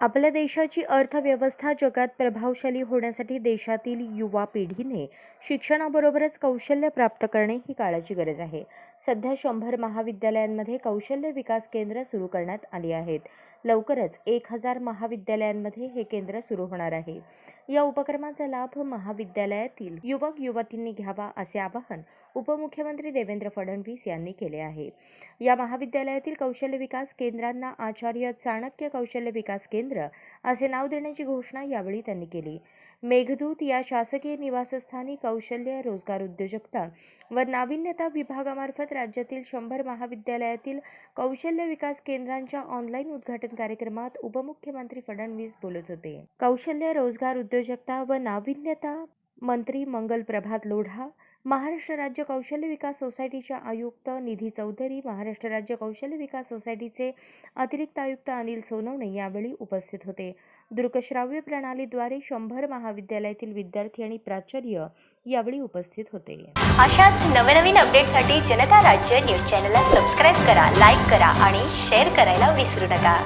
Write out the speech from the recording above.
आपल्या देशाची अर्थव्यवस्था जगात प्रभावशाली होण्यासाठी देशातील युवा पिढीने शिक्षणाबरोबरच कौशल्य प्राप्त करणे ही काळाची गरज आहे. सध्या शंभर महाविद्यालयांमध्ये कौशल्य विकास केंद्र सुरू करण्यात आली आहेत. लवकरच एक हजार महाविद्यालयांमध्ये हे केंद्र सुरू होणार आहे. या उपक्रमाचा लाभ महाविद्यालयातील युवक युवतींनी घ्यावा असे आवाहन उपमुख्यमंत्री देवेंद्र फडणवीस यांनी केले आहे. या महाविद्यालयातील कौशल्य विकास केंद्रांना आचार्य चाणक्य कौशल्य विकास केंद्र असे नाव देण्याची घोषणा यावेळी त्यांनी केली. मेघदूत या शासकीय निवासस्थानी कौशल्य रोजगार उद्योजकता व नाविन्यता विभागामार्फत राज्यातील शंभर महाविद्यालयातील कौशल्य विकास केंद्रांच्या ऑनलाईन उद्घाटन कार्यक्रमात उपमुख्यमंत्री फडणवीस बोलत होते. कौशल्य रोजगार उद्योजकता व नाविन्यता मंत्री मंगल प्रभात लोढा महाराष्ट्र राज्य कौशल्य विकास सोसायटीच्या आयुक्त निधी चौधरी महाराष्ट्र राज्य कौशल्य विकास सोसायटीचे अतिरिक्त आयुक्त अनिल सोनवणे यावेळी उपस्थित होते. दृकश्राव्य प्रणालीद्वारे शंभर महाविद्यालयातील विद्यार्थी आणि प्राचार्य यावेळी उपस्थित होते. अशाच नवनवीन अपडेटसाठी जनता राज्य न्यूज चॅनलला सबस्क्राईब करा लाईक करा आणि शेअर करायला विसरू नका.